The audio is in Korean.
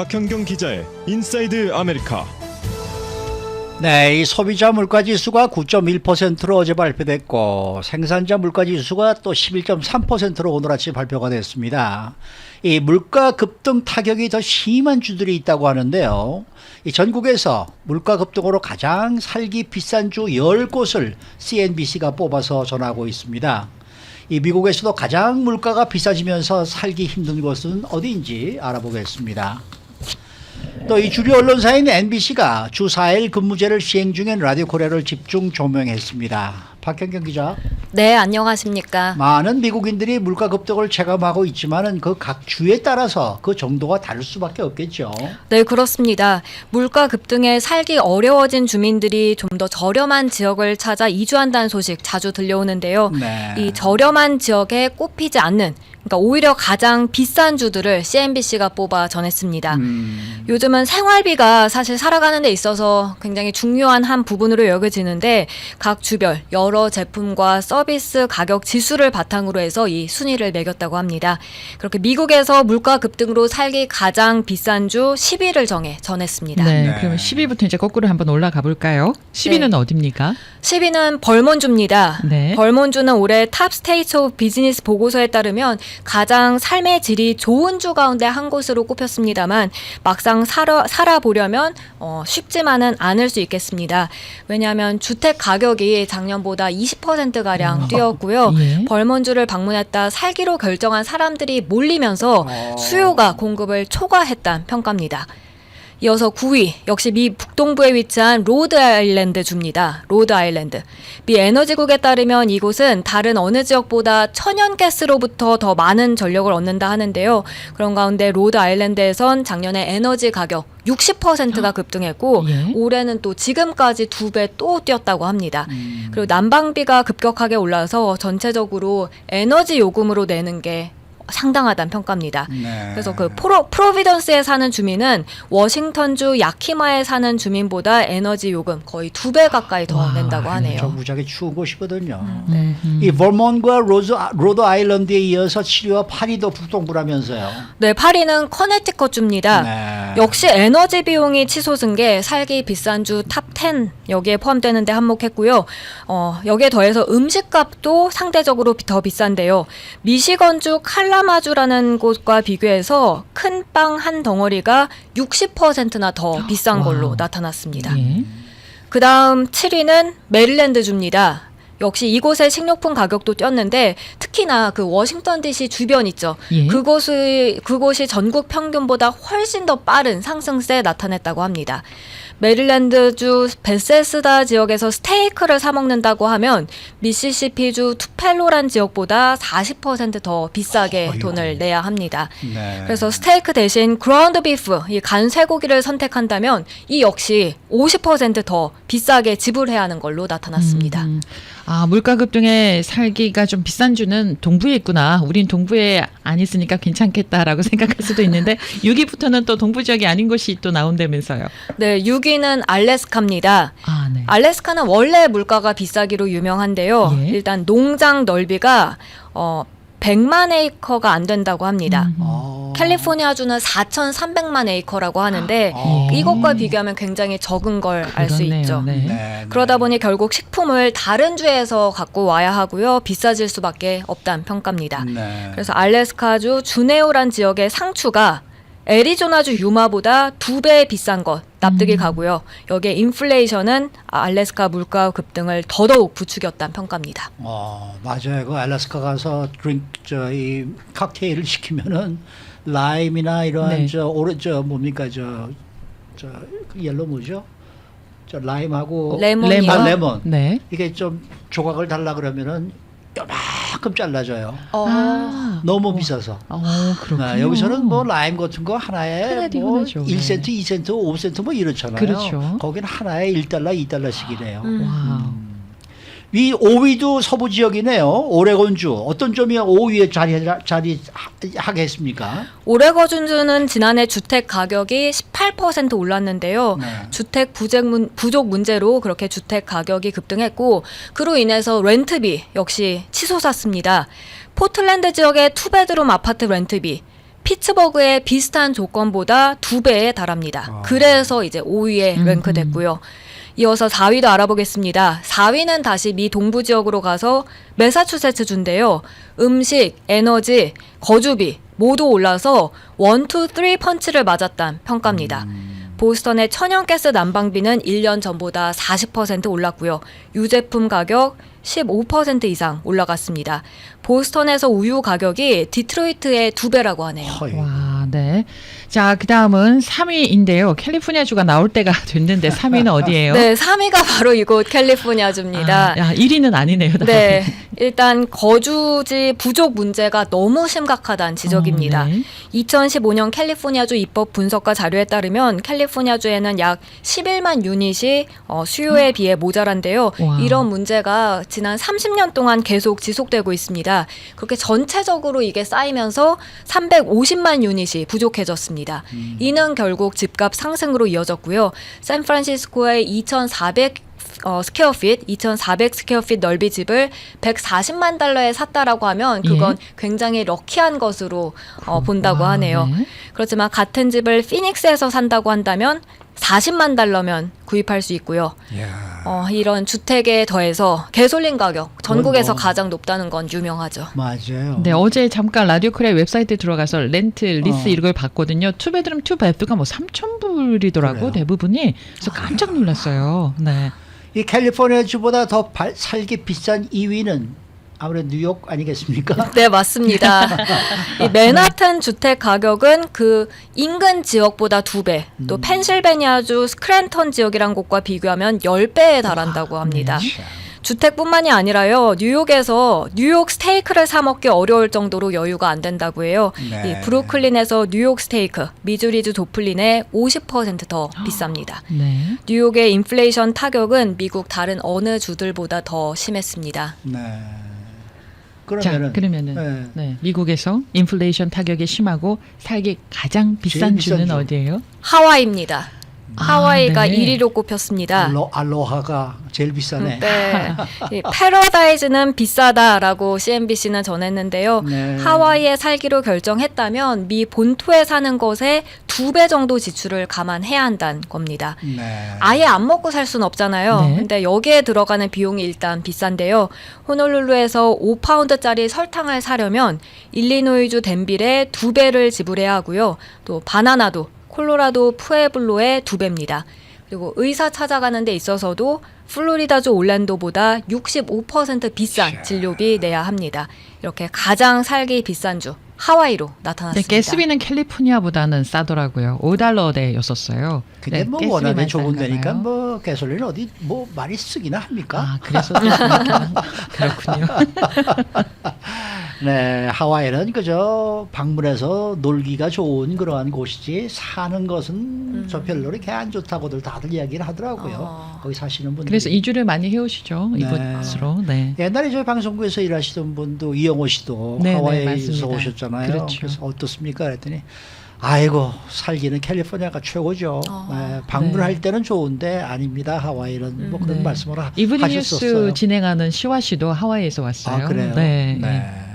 박현경 기자의 인사이드 아메리카. 네, 이 소비자 물가 지수가 9.1%로 어제 발표됐고 생산자 물가 지수가 또 11.3%로 오늘 아침 발표가 됐습니다. 이 물가 급등 타격이 더 심한 주들이 있다고 하는데요. 이 전국에서 물가 급등으로 가장 살기 비싼 주 10곳을 CNBC가 뽑아서 전하고 있습니다. 이 미국에서도 가장 물가가 비싸지면서 살기 힘든 곳은 어디인지 알아보겠습니다. 또 이 주류 언론사인 NBC가 주 4일 근무제를 시행 중인 라디오 코리아를 집중 조명했습니다. 박현경 기자. 네, 안녕하십니까. 많은 미국인들이 물가 급등을 체감하고 있지만은 그 각 주에 따라서 그 정도가 다를 수밖에 없겠죠. 네, 그렇습니다. 물가 급등에 살기 어려워진 주민들이 좀 더 저렴한 지역을 찾아 이주한다는 소식 자주 들려오는데요. 네. 이 저렴한 지역에 꼽히지 않는 그러니까 오히려 가장 비싼 주들을 CNBC가 뽑아 전했습니다. 음, 요즘은 생활비가 사실 살아가는 데 있어서 굉장히 중요한 한 부분으로 여겨지는데 각 주별 여러 제품과 서 비스 가격 지수를 바탕으로 해서 이 순위를 매겼다고 합니다. 그렇게 미국에서 물가 급등으로 살기 가장 비싼 주 10위를 정해 전했습니다. 네, 네. 그러면 10위부터 이제 거꾸로 한번 올라가 볼까요? 10위는 어딥니까? 10위는 벌몬주입니다. 네. 벌몬주는 올해 탑 스테이트 오브 비즈니스 보고서에 따르면 가장 삶의 질이 좋은 주 가운데 한 곳으로 꼽혔습니다만 막상 살아, 살아보려면 어, 쉽지만은 않을 수 있겠습니다. 왜냐하면 주택 가격이 작년보다 20%가량 뛰었고요. 예. 벌몬주를 방문했다 살기로 결정한 사람들이 몰리면서 어. 수요가 공급을 초과했다는 평가입니다. 이어서 9위 역시 미 북동부에 위치한 로드 아일랜드 주입니다. 로드 아일랜드. 미 에너지국에 따르면 이곳은 다른 어느 지역보다 천연 가스로부터 더 많은 전력을 얻는다 하는데요. 그런 가운데 로드 아일랜드에선 작년에 에너지 가격 60%가 급등했고 예. 올해는 또 지금까지 두 배 또 뛰었다고 합니다. 음, 그리고 난방비가 급격하게 올라서 전체적으로 에너지 요금으로 내는 게 상당하다는 평가입니다. 네. 그래서 그 프로, 프로비던스에 사는 주민은 워싱턴주 야키마에 사는 주민보다 에너지 요금 거의 두 배 가까이 더 와, 낸다고 저 하네요. 무지하게 추운 곳이거든요. 네. 음. 이 버몬과 로즈, 로드 아일랜드에 이어서 7위와 8위도 북동부라면서요. 네, 파리는 커네티컷주입니다. 네. 역시 에너지 비용이 치솟은 게 살기 비싼 주 탑 10 여기에 포함되는데 한몫했고요. 어, 여기에 더해서 음식값도 상대적으로 비- 더 비싼데요. 미시건주 칼라마주라는 곳과 비교해서 큰 빵 한 덩어리가 60%나 더 비싼 걸로 와우. 나타났습니다. 예. 그 다음 7위는 메릴랜드주입니다. 역시 이곳의 식료품 가격도 뛰었는데 특히나 그 워싱턴 DC 주변 있죠. 예. 그곳이 그곳이 전국 평균보다 훨씬 더 빠른 상승세 나타냈다고 합니다. 메릴랜드주 베세스다 지역에서 스테이크를 사 먹는다고 하면 미시시피주 투펠로란 지역보다 40%더 비싸게 어이구. 돈을 내야 합니다. 네. 그래서 스테이크 대신 그라운드 비프, 이 간 쇠고기를 선택한다면 이 역시 50%더 비싸게 지불해야 하는 걸로 나타났습니다. 음, 아, 물가 급등에 살기가 좀 비싼 주는 동부에 있구나. 우린 동부에 안 있으니까 괜찮겠다라고 생각할 수도 있는데 6위부터는 또 동부 지역이 아닌 곳이 또 나온다면서요. 네, 6위 는 알래스카입니다. 아, 네. 알래스카는 원래 물가가 비싸기로 유명한데요. 예. 일단 농장 넓이가 어 100만 에이커가 안 된다고 합니다. 음. 어. 캘리포니아주는 4,300만 에이커라고 하는데 어. 이것과 비교하면 굉장히 적은 걸 알 수 그렇네요. 있죠. 네. 네, 그러다 네. 보니 결국 식품을 다른 주에서 갖고 와야 하고요. 비싸질 수밖에 없다는 평가입니다. 네. 그래서 알래스카주 주네오란 지역의 상추가 애리조나주 유마보다 두 배 비싼 것 납득이 음. 가고요. 여기에 인플레이션은 알래스카 물가 급등을 더더욱 부추겼다는 평가입니다. 어 맞아요. 그 알래스카 가서 드링 저이 칵테일을 시키면은 라임이나 이러한 네. 저 오른 저 뭡니까 저저 그 옐로 뭐죠? 저 라임하고 레몬이요. 아, 레몬 네. 이게 좀 조각을 달라 그러면은 요만 큼 잘라줘요. 어, 아. 너무 비싸서. 어, 그렇군요. 아, 여기서는 뭐 라임 같은 거 하나에 뭐 흔하죠. 1센트, 네. 2센트, 5센트 뭐 이렇잖아요. 그렇죠. 거기는 하나에 1달러, 2달러씩이네요. 음. 와. 위 5위도 서부 지역이네요. 오레곤주 어떤 점이 5위에 자리 자리하게 했습니까? 오레거준주는 지난해 주택 가격이 18% 올랐는데요. 네. 주택 부족, 문, 부족 문제로 그렇게 주택 가격이 급등했고 그로 인해서 렌트비 역시 치솟았습니다. 포틀랜드 지역의 투베드룸 아파트 렌트비 피츠버그의 비슷한 조건보다 두 배에 달합니다. 아. 그래서 이제 5위에 음, 랭크됐고요. 이어서 4위도 알아보겠습니다. 4위는 다시 미 동부 지역으로 가서 매사추세츠 주인데요. 음식, 에너지, 거주비 모두 올라서 원, 투, 쓰리 펀치를 맞았단 평가입니다. 보스턴의 천연가스 난방비는 1년 전보다 40% 올랐고요. 유제품 가격 15% 이상 올라갔습니다. 보스턴에서 우유 가격이 디트로이트의 두 배라고 하네요. 와, 네. 자, 그 다음은 3위인데요. 캘리포니아주가 나올 때가 됐는데 3위는 어디예요? 네, 3위가 바로 이곳 캘리포니아주입니다. 아, 야, 1위는 아니네요. 네, 일단 거주지 부족 문제가 너무 심각하다는 지적입니다. 어, 네. 2015년 캘리포니아주 입법 분석과 자료에 따르면 캘리포니아주에는 약 11만 유닛이 어, 수요에 비해 모자란데요. 와. 이런 문제가 지난 30년 동안 계속 지속되고 있습니다. 그렇게 전체적으로 이게 쌓이면서 350만 유닛이 부족해졌습니다. 이는 결국 집값 상승으로 이어졌고요. 샌프란시스코의 2,400 어, 스퀘어핏, 2,400 스퀘어핏 넓이 집을 140만 달러에 샀다라고 하면 그건 굉장히 럭키한 것으로 어, 본다고 와, 하네요. 네. 그렇지만 같은 집을 피닉스에서 산다고 한다면 40만 달러면 구입할 수 있고요. 야. 어, 이런 주택에 더해서 개솔린 가격 전국에서 뭐. 가장 높다는 건 유명하죠. 맞아요. 네, 어제 잠깐 라디오 크레 웹사이트에 들어가서 렌트, 리스 어. 이걸 봤거든요. 투베드룸, 투베드가 뭐 3,000불이더라고, 그래요? 대부분이. 그래서 깜짝 놀랐어요. 네. 이 캘리포니아 주보다 더 발- 살기 비싼 2위는 아무래도 뉴욕 아니겠습니까? 네, 맞습니다. 이 맨하튼 주택 가격은 그 인근 지역보다 두 배, 또 음. 펜실베니아주 스크랜턴 지역이란 곳과 비교하면 10배에 달한다고 합니다. 참. 주택뿐만이 아니라요. 뉴욕에서 뉴욕 스테이크를 사 먹기 어려울 정도로 여유가 안 된다고 해요. 네. 이 브루클린에서 뉴욕 스테이크, 미주리주 도플린의 50%더 비쌉니다. 네. 뉴욕의 인플레이션 타격은 미국 다른 어느 주들보다 더 심했습니다. 네. 자, 그러면은 그러면은 네. 네. 미국에서 인플레이션 타격이 심하고 살기 가장 비싼 비싼 주는 주. 어디예요? 하와이입니다. 아, 하와이가 네. 1위로 꼽혔습니다. 알로, 알로하가 제일 비싸네. 네. 이 패러다이즈는 비싸다라고 CNBC는 전했는데요. 네. 하와이에 살기로 결정했다면 미 본토에 사는 것에 두 배 정도 지출을 감안해야 한다는 겁니다. 네. 아예 안 먹고 살 수는 없잖아요. 네. 근데 여기에 들어가는 비용이 일단 비싼데요. 호놀룰루에서 5파운드짜리 설탕을 사려면 일리노이주 덴빌에 두 배를 지불해야 하고요. 또 바나나도 콜로라도 푸에블로의 두 배입니다. 그리고 의사 찾아가는 데 있어서도 플로리다주 올랜도보다 65% 비싼 진료비 내야 합니다. 이렇게 가장 살기 비싼 주 하와이로 네, 나타났습니다. 가스비는 캘리포니아보다는 싸더라고요. 5달러대였었어요. 근데 뭐 워낙에 좁은 데니까 뭐 가솔린 어디 뭐 많이 쓰기나 합니까? 아, 그래서. 그렇군요. 네, 하와이는 그저 방문해서 놀기가 좋은 그러한 곳이지 사는 것은 저 별로 이렇게 안 좋다고들 다들 이야기를 하더라고요. 어. 거기 사시는 분들. 그래서 이주를 많이 해오시죠. 네. 이곳으로. 네. 옛날에 저희 방송국에서 일하시던 분도 이영호 씨도 네, 네, 하와이에서 맞습니다. 오셨잖아요. 그렇죠. 래서 어떻습니까? 그랬더니 아이고 살기는 캘리포니아가 최고죠. 어. 네, 방문할 네. 때는 좋은데 아닙니다. 하와이는 뭐 그런 네. 말씀을 하, 이브닝 하셨었어요. 뉴스 진행하는 시화 씨도 하와이에서 왔어요. 아 그래요. 네. 네.